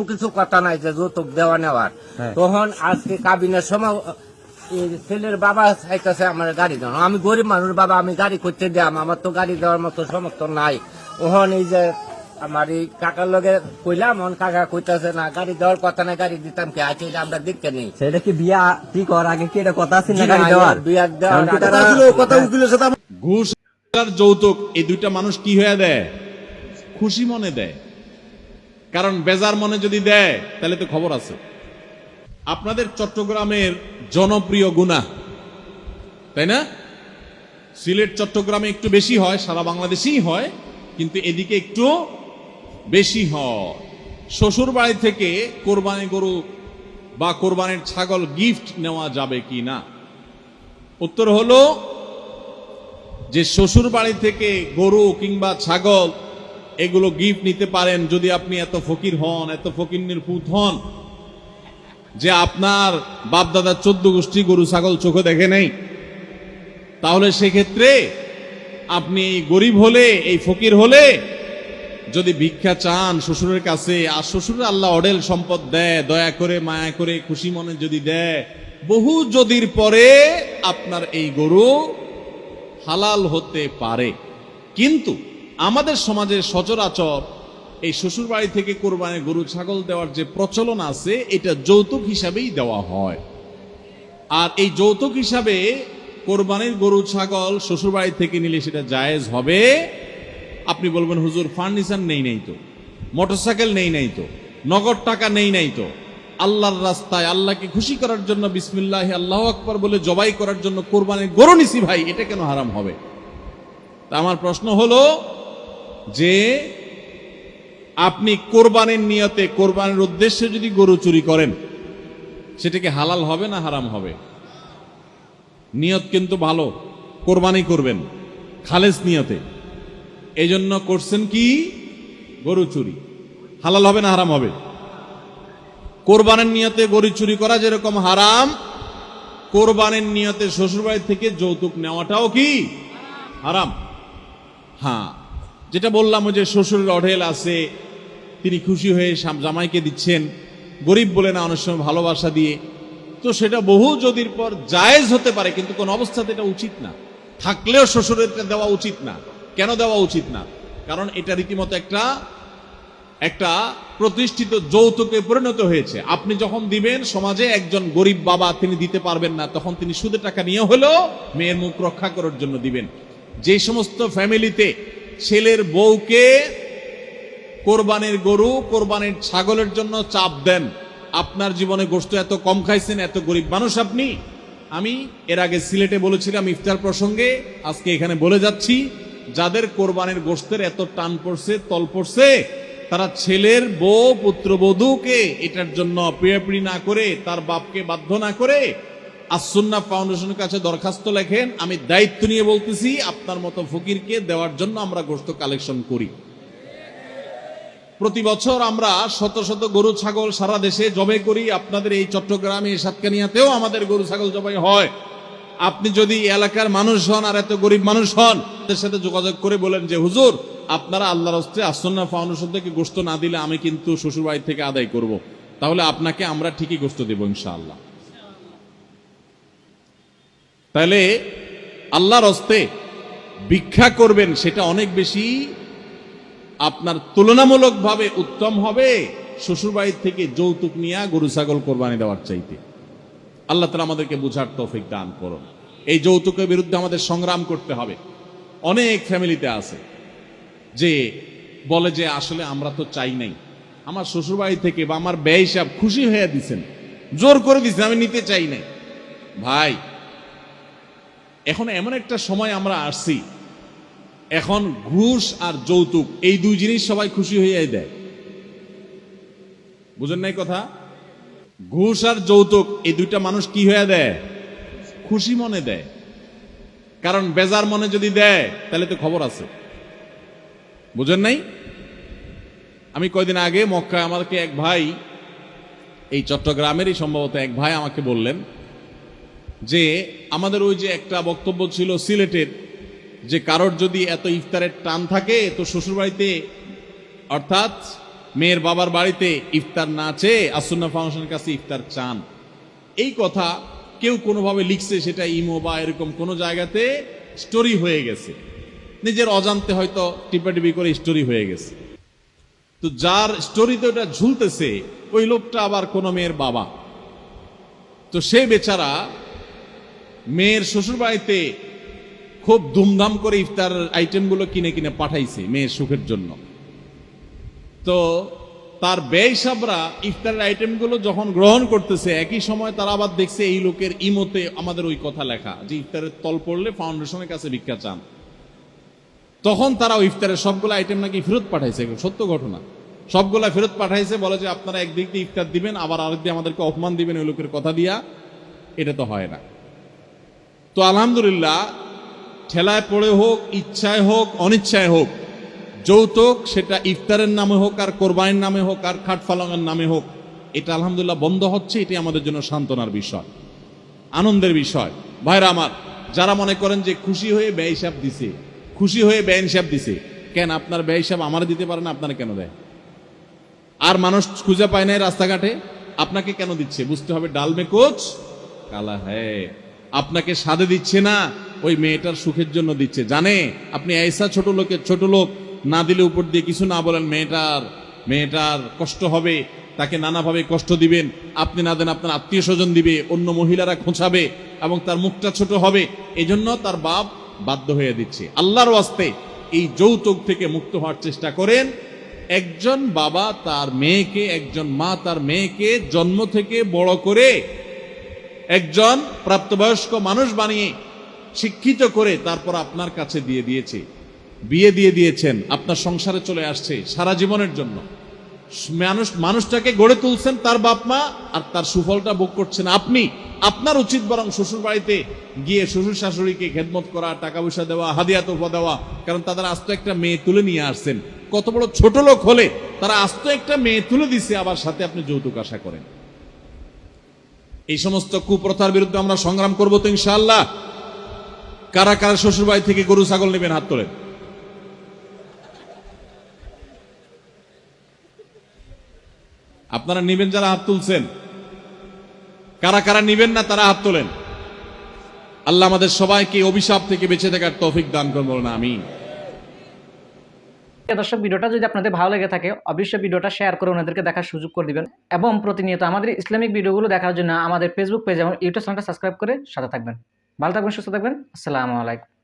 কোনো কিছু কথা নাই যে যৌতুক দেওয়া নেওয়ার। হ্যাঁ। তখন আজকে কাবিনের সময় ছেলের বাবা চাইতেছে আমার গাড়ি দেওয়া আমি গরিব মানুষ বাবা আমি গাড়ি করতে দিলাম আমার তো গাড়ি দেওয়ার মতো সমর্থন নাই। ওহন এই যে আমার এই কাকার লগে কইলাম ওহন কাকা কইতাছে না গাড়ি দেওয়ার কথা নাই গাড়ি দিতাম কি? আছে আমরা দেখতে নেই। সেটা কি বিয়া ঠিক হওয়ার আগে কি এটা কথা আছে না গাড়ি দেওয়ার? বিয়ার দেওয়ার কি কথা উকিলের সাথে ঘুষ আর যৌতুক এই দুইটা মানুষ কি হয়ে দেয়? খুশি মনে দেয়। কারণ বেজার মনে যদি দেয়, তাহলে তো খবর আছে। আপনাদের চট্টগ্রামের জনপ্রিয় গুণা, তাই না? সিলেট, চট্টগ্রামে একটু বেশি হয়, সারা বাংলাদেশেই হয়, কিন্তু এদিকে একটু বেশি হয়। শ্বশুর বাড়ি থেকে কোরবানি গরু বা কোরবানির ছাগল গিফট নেওয়া যাবে কি না? উত্তর হলো যে শ্বশুর বাড়ি থেকে গরু কিংবা ছাগল এগুলো গিফট নিতে পারেন যদি আপনি এত ফকির হন, এত ফকির পুত হন, যে আপনার বাপ দাদা চোদ্দ গোষ্ঠী গরু, ছাগল চোখে দেখে নেই। তাহলে সেক্ষেত্রে আপনি গরিব হলে, এই ফকির হলে যদি ভিক্ষা চান শ্বশুরের কাছে, আর শ্বশুরের আল্লাহ অডেল সম্পদ দেয়, দয়া করে, মায়া করে, খুশি মনে যদি দেয়, বহু যদির পরে আপনার এই গরু হালাল হতে পারে। কিন্তু আমাদের সমাজে সচরাচর এই শ্বশুর বাড়ি থেকে কোরবানি গরু, ছাগল দেওয়ার যে প্রচলন আছে, এটা যৌতুক হিসাবেই দেওয়া হয়। আর এই যৌতুক হিসাবে কোরবানির গরু, ছাগল শ্বশুর বাড়ি থেকে নিলে সেটা জায়েজ হবে। আপনি বলবেন, হুজুর, ফার্নিচার নেই নাই তো, মোটরসাইকেল নেই নাই তো, নগদ টাকা নেই নাই তো, আল্লাহর রাস্তায় আল্লাহকে খুশি করার জন্য বিসমিল্লাহ, আল্লাহ আকবর বলে জবাই করার জন্য কোরবানির গরু নিছি ভাই, এটা কেন হারাম হবে? তা আমার প্রশ্ন হলো যে আপনি কোরবানির নিয়তে, কোরবানির উদ্দেশ্যে যদি গরু চুরি করেন সেটাকে হালাল হবে না হারাম হবে? নিয়ত কিন্তু ভালো, কোরবানি করবেন খালেস নিয়তে। এই জন্য করছেন কি? গরু চুরি। হালাল হবে না হারাম হবে? কোরবানের নিয়তে গরু চুরি করা যেরকম হারাম, কোরবানের নিয়তে শ্বশুরবাড়ি থেকে যৌতুক নেওয়াটাও কি? হারাম। হ্যাঁ। যেটা বললাম যে শ্বশুরের অঢেল আছে, তিনি খুশি হয়ে জামাইকে দিচ্ছেন। গরিব বলে না, অনেক সময় ভালোবাসা দিয়ে। তো সেটা বহু যদির পর জায়েজ হতে পারে, কিন্তু কোন অবস্থাতে এটা উচিত না। থাকলেও শ্বশুরের দেওয়া উচিত না। কেন দেওয়া উচিত না? কারণ এটা রীতিমতো একটা একটা প্রতিষ্ঠিত যৌতুকে পরিণত হয়েছে। আপনি যখন দিবেন, সমাজে একজন গরিব বাবা তিনি দিতে পারবেন না, তখন তিনি সুদের টাকা নিয়ে হলেও মেয়ের মুখ রক্ষা করার জন্য দিবেন। যে সমস্ত ফ্যামিলিতে ছেলের বউকে কোরবানির গরু, কোরবানির ছাগলের জন্য চাপ দেন। আপনার জীবনে গোষ্ঠ এত কম খাইছেন, এত গরিব মানুষ আপনি। আমি এর আগে সিলেটে বলেছিলাম ইফতার প্রসঙ্গে, আজকে এখানে বলে যাচ্ছি, যাদের কোরবানির গোষ্ঠের এত টান পড়ছে, তল পড়ছে, তারা ছেলের বউ, পুত্রবধূকে এটার জন্য পিড়াপিড়ি না করে, তার বাপকে বাধ্য না করে আসুন্না ফাউন্ডেশনের কাছে দরখাস্ত লেখেন, আমি দায়িত্ব নিয়ে বলতেছি, আপনার মতো ফকিরকে দেওয়ার জন্য আমরা গোষ্ঠ কালেকশন করি। প্রতি বছর আমরা শত শত গরু, ছাগল সারা দেশে জবে করি, আপনাদের এই চট্টগ্রামে সাতকানিয়াতেও আমাদের গরু, ছাগল জবাই হয়। আপনি যদি এলাকার মানুষ হন আর এত গরিব মানুষ হন, তাদের সাথে যোগাযোগ করে বলেন যে, হুজুর, আপনারা আল্লাহর হস্তে আসন্না ফাউন্ডেশন থেকে গোস্ত না দিলে আমি কিন্তু শ্বশুর বাড়ি থেকে আদায় করব। তাহলে আপনাকে আমরা ঠিকই গোস্ত দেবো ইনশাআল্লাহ। তাহলে আল্লাহর হস্তে ভিক্ষা করবেন সেটা অনেক বেশি আপনার তুলনামূলকভাবে উত্তম হবে শ্বশুরবাড়ির থেকে যৌতুক নিয়ে গরু, ছাগল কোরবানি দেওয়ার চাইতে। আল্লাহ তালা আমাদেরকে বুঝার তৌফিক দান করুন। এই যৌতুকের বিরুদ্ধে আমাদের সংগ্রাম করতে হবে। অনেক ফ্যামিলিতে আছে যে বলে যে আসলে আমরা তো চাই নাই। আমার শ্বশুরবাড়ি থেকে বা আমার ব্যয় হিসাব খুশি হয়ে দিছেন, জোর করে দিছেন, আমি নিতে চাই নাই। ভাই এখন এমন একটা সময় আমরা আসছি। এখন ঘুষ আর যৌতুক, এই দুই জিনিস সবাই খুশি হয়ে দেয়। বুঝেন নাই কথা? ঘুষ আর যৌতুক, এই দুইটা মানুষ কি হয়ে দেয়? খুশি মনে দেয়। কারণ বেজার মনে যদি দেয়, তাহলে তো খবর আছে। বুঝেন নাই? আমি কয়দিন আগে মক্কায় আমাকে এক ভাই, এই চট্টগ্রামেরই সম্ভবত এক ভাই আমাকে বললেন যে আমাদের ওই যে একটা বক্তব্য ছিল সিলেটের যে কারোর যদি এত ইফতারের টান থাকে, তো শ্বশুরবাড়িতে, অর্থাৎ মেয়ের বাবার বাড়িতে ইফতার না চেয়ে আসুন্না ফাউন্ডেশনের কাছে ইফতার চান। এই কথা কেউ কোনোভাবে লিখছে সেটা ইমো বা এরকম কোনো জায়গাতে স্টোরি হয়ে গেছে। নিজের অজান্তে হয়তো টিপাটিপি করে স্টোরি হয়ে গেছে। তো যার স্টোরিতে ওটা ঝুলতেছে, ওই লোকটা আবার কোনো মেয়ের বাবা। তো সে বেচারা মেয়ের শ্বশুর বাড়িতে খুব ধুমধাম করে ইফতার আইটেমগুলো কিনে কিনে পাঠাইছে মেয়ের সুখের জন্য। তো তার ব্যয় সাবরা ইফতারের আইটেমগুলো যখন গ্রহণ করতেছে, একই সময় তারা আবার দেখছে এই লোকের ইমতে আমাদের ওই কথা লেখা যে ইফতারের তল পড়লে ফাউন্ডেশনের কাছে ভিক্ষা চান। তখন তারা ইফতারের সবগুলো আইটেম নাকি ফেরত পাঠাইছে, সত্য ঘটনা। সবগুলা ফেরত পাঠাইছে, বলে যে আপনারা একদিক দিয়ে ইফতার দিবেন, আবার আরেক দিয়ে আমাদেরকে অপমান দিবেন ওই লোকের কথা দিয়া। এটা তো হয় না। তো আলহামদুলিল্লাহ, ঠেলায় পড়ে হোক, ইচ্ছায় হোক, অনিচ্ছায় হোক, যৌতুক সেটা ইফতারের নামে হোক আর কোরবানির নামে হোক আর খাট ফালাঙের নামে হোক, এটা আলহামদুলিল্লাহ বন্ধ হচ্ছে এটি আমাদের জন্য সান্ত্বনার বিষয়, আনন্দের বিষয়। ভাইরা আমার, যারা মনে করেন যে খুশি হয়ে ব্যয় হিসাব দিছে, খুশি হয়ে ব্যয় হিসাব দিছে, কেন আপনার ব্যয় হিসাব আমার দিতে পারে না, আপনারা কেন দেয়? আর মানুষ খুঁজে পায় নাই রাস্তাঘাটে, আপনাকে কেন দিচ্ছে? বুঝতে হবে ডালমে কোচ, কালা হ্যাঁ আপনাকে সাদে দিচ্ছে না, ওই মেয়েটার সুখের জন্য দিচ্ছে। জানে? আপনি ऐसा ছোট লোকের ছোট লোক, না দিলে উপর দিয়ে কিছু না বলেন, মেয়েটার মেয়েটার কষ্ট হবে, তাকে নানাভাবে কষ্ট দিবেন। আপনি না দেন, আপনার আত্মীয় স্বজন দিবে, অন্য মহিলারা খোঁচাবে এবং তার মুখটা ছোট হবে। এজন্য তার বাপ বাধ্য হয়ে দিচ্ছে। আল্লাহর ওয়াস্তে এই যৌতুক থেকে মুক্ত হওয়ার চেষ্টা করেন। একজন বাবা তার মেয়েকে, একজন মা তার মেয়েকে জন্ম থেকে বড় করে একজন প্রাপ্তবয়স্ক মানুষ বানিয়ে শিক্ষিত করে তারপর আপনার কাছে দিয়ে দিয়েছে। বিয়ে দিয়ে দিয়েছেন, আপনার সংসারে চলে আসছে সারা জীবনের জন্য। মানুষ, মানুষটাকে গড়ে তুলছেন তার বাপ মা আর তার সুফলটা ভোগ করছেন আপনি। আপনার উচিত বরং শ্বশুর বাড়িতে গিয়ে শ্বশুর শাশুড়িকে খেদমত করা টাকা পয়সা দেওয়া, হাদিয়া তোফা দেওয়া, কারণ তাদের আস্ত একটা মেয়ে তুলে নিয়ে আসছেন। কত বড় ছোট লোক হলে তারা আস্ত একটা মেয়ে তুলে দিছে, আবার সাথে আপনি যৌতুক আশা করেন। এই সমস্ত কুপ্রথার বিরুদ্ধে আমরা সংগ্রাম করব তো ইনশাআল্লাহ। কারা কারা শ্বশুর বাড়ি থেকে গরু, ছাগল নেবেন হাত তোলেন? আপনারা নিবেন যারা হাত তুলছেন। কারা কারা নিবেন না তারা হাত তোলেন। আল্লাহ আমাদের সবাইকে অভিশাপ থেকে বেঁচে থাকার তৌফিক দান করব না আমি দর্শক, ভিডিওটা যদি আপনাদের ভালো লেগে থাকে, অবশ্যই ভিডিওটা শেয়ার করে ওনাদেরকে দেখার সুযোগ করে দিবেন। এবং প্রতিনিয়ত আমাদের ইসলামিক ভিডিওগুলো দেখার জন্য আমাদের ফেসবুক পেজ এবং ইউটিউব চ্যানেলটা সাবস্ক্রাইব করে সাথে থাকবেন। ভালো থাকবেন, সুস্থ থাকবেন। আসসালামু আলাইকুম।